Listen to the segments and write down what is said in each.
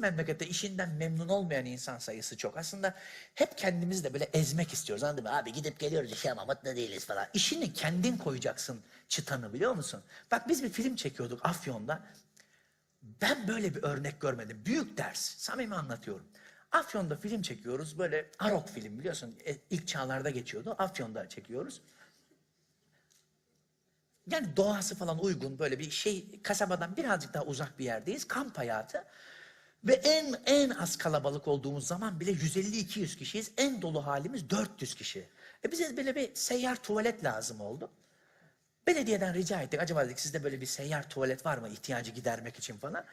memlekette işinden memnun olmayan insan sayısı çok. Aslında hep kendimizi de böyle ezmek istiyoruz. Anladın mı? Abi gidip geliyoruz işe ama mutlu değiliz falan. İşini kendin koyacaksın çıtanı biliyor musun? Bak biz bir film çekiyorduk Afyon'da. Ben böyle bir örnek görmedim. Büyük ders. Samimi anlatıyorum. Afyon'da film çekiyoruz. Böyle Arok film biliyorsun. E, ilk çağlarda geçiyordu. Afyon'da çekiyoruz. Yani doğası falan uygun böyle bir şey kasabadan birazcık daha uzak bir yerdeyiz. Kamp hayatı. Ve en en az kalabalık olduğumuz zaman bile 150-200 kişiyiz. En dolu halimiz 400 kişi. E bize böyle bir seyyar tuvalet lazım oldu. Belediyeden rica ettik. Acaba dedik sizde böyle bir seyyar tuvalet var mı ihtiyacı gidermek için falan.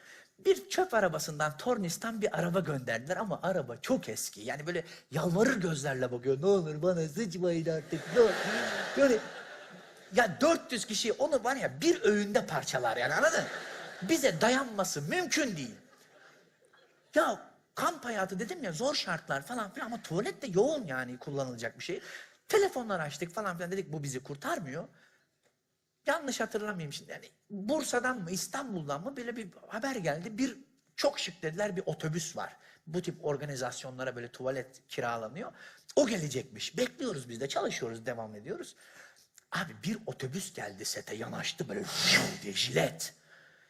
Bir çöp arabasından Tornis'tan bir araba gönderdiler ama araba çok eski. Yani böyle yalvarır gözlerle bakıyor. Ne olur bana sıçmayın artık. Ne. Böyle ya 400 kişi onu var ya bir öğünde parçalar yani anladın? Bize dayanması mümkün değil. Ya kamp hayatı dedim ya zor şartlar falan filan ama tuvalet de yoğun yani kullanılacak bir şey. Telefonlar açtık falan filan dedik bu bizi kurtarmıyor. Yanlış hatırlamayayım şimdi yani Bursa'dan mı İstanbul'dan mı böyle bir haber geldi. Bir çok şık dediler bir otobüs var. Bu tip organizasyonlara böyle tuvalet kiralanıyor. O gelecekmiş. Bekliyoruz biz de çalışıyoruz devam ediyoruz. Abi bir otobüs geldi sete yanaştı böyle diye jilet.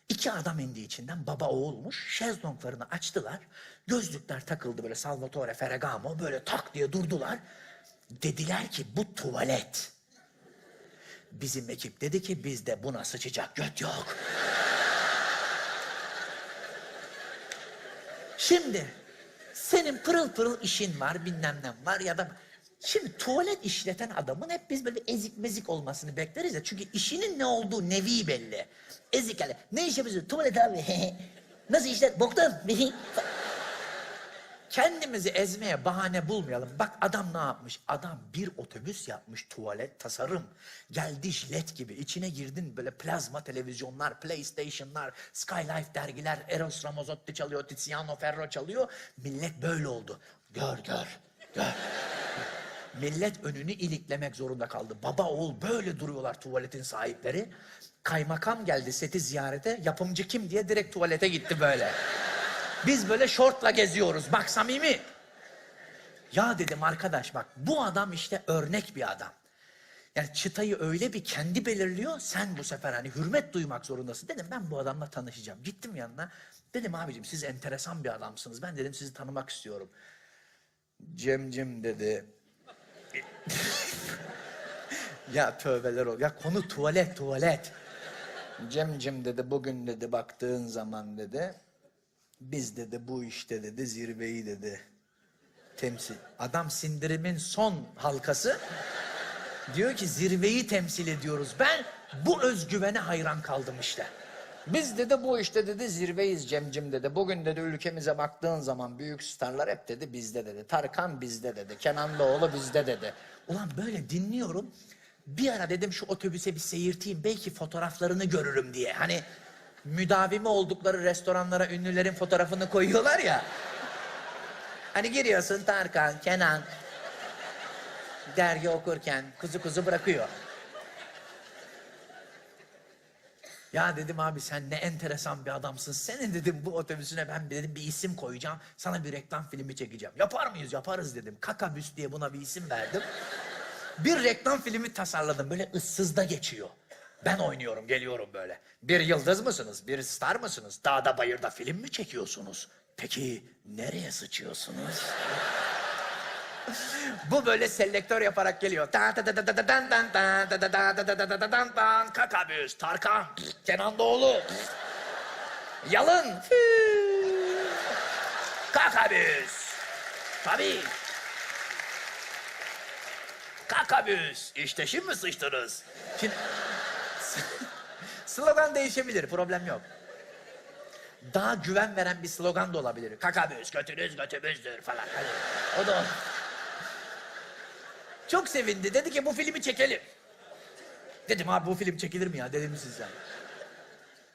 İki adam indi içinden baba oğulmuş. Şezlonglarını açtılar. Gözlükler takıldı böyle Salvatore Ferragamo böyle tak diye durdular. Dediler ki bu tuvalet. Bizim ekip dedi ki bizde buna sıçacak göt yok. Şimdi senin pırıl pırıl işin var bilmem ne var ya da Şimdi tuvalet işleten adamın hep biz böyle ezik mezik olmasını bekleriz ya. Çünkü işinin ne olduğu nevi belli. Ezik yani. Ne iş yapıyorsun? Tuvalet abi. Nasıl işler? Boktan. Kendimizi ezmeye bahane bulmayalım. Bak adam ne yapmış? Adam bir otobüs yapmış tuvalet tasarım. Geldi jilet gibi. İçine girdin böyle plazma televizyonlar, PlayStation'lar, Skylife dergiler, Eros Ramazzotti çalıyor, Tiziano Ferro çalıyor. Millet böyle oldu. Gör gör, gör. Millet önünü iliklemek zorunda kaldı. Baba oğul böyle duruyorlar tuvaletin sahipleri. Kaymakam geldi seti ziyarete. Yapımcı kim diye direkt tuvalete gitti böyle. Biz böyle şortla geziyoruz. Bak samimi. Ya dedim arkadaş bak bu adam işte örnek bir adam. Yani çıtayı öyle bir kendi belirliyor. Sen bu sefer hani hürmet duymak zorundasın. Dedim ben bu adamla tanışacağım. Gittim yanına. Dedim abicim siz enteresan bir adamsınız. Ben dedim sizi tanımak istiyorum. Cemcim dedi. ya tövbeler ol. Ya konu tuvalet tuvalet. Cemcim dedi bugün dedi baktığın zaman dedi. Biz dedi bu işte dedi zirveyi dedi temsil. Adam sindirimin son halkası. Diyor ki zirveyi temsil ediyoruz. Ben bu özgüvene hayran kaldım işte. Biz dedi bu işte dedi zirveyiz Cemcim dedi. Bugün dedi ülkemize baktığın zaman büyük starlar hep dedi bizde dedi. Tarkan bizde dedi. Kenan Doğulu bizde dedi. Ulan böyle dinliyorum. Bir ara dedim şu otobüse bir seyirteyim. Belki fotoğraflarını görürüm diye. Hani müdavimi oldukları restoranlara ünlülerin fotoğrafını koyuyorlar ya. Hani giriyorsun Tarkan, Kenan. Dergi okurken kuzu kuzu bırakıyor. Ya dedim abi sen ne enteresan bir adamsın. Senin dedim bu otobüsüne ben dedim bir isim koyacağım. Sana bir reklam filmi çekeceğim. Yapar mıyız? Yaparız dedim. Kakabüs diye buna bir isim verdim. Bir reklam filmi tasarladım. Böyle ıssızda geçiyor. Ben oynuyorum, geliyorum böyle. Bir yıldız mısınız? Bir star mısınız? Dağda bayırda film mi çekiyorsunuz? Peki nereye sıçıyorsunuz? Bu böyle selektör yaparak geliyor. Kakabüz, Tarkan, Kenan Doğulu. Yalın. Kakabüz. Tabii. Kakabüz. İşte şimdi sıçtınız. Şimdi... slogan değişebilir, problem yok. Daha güven veren bir slogan da olabilir. Kakabüz, kötünüz götümüzdür falan. Hani o da olur. Çok sevindi. Dedi ki bu filmi çekelim. Dedim abi bu film çekilir mi ya? Dedim siz sen.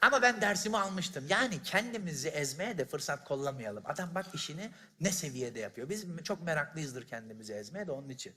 Ama ben dersimi almıştım. Yani kendimizi ezmeye de fırsat kollamayalım. Adam bak işini ne seviyede yapıyor. Biz çok meraklıyızdır kendimizi ezmeye de onun için.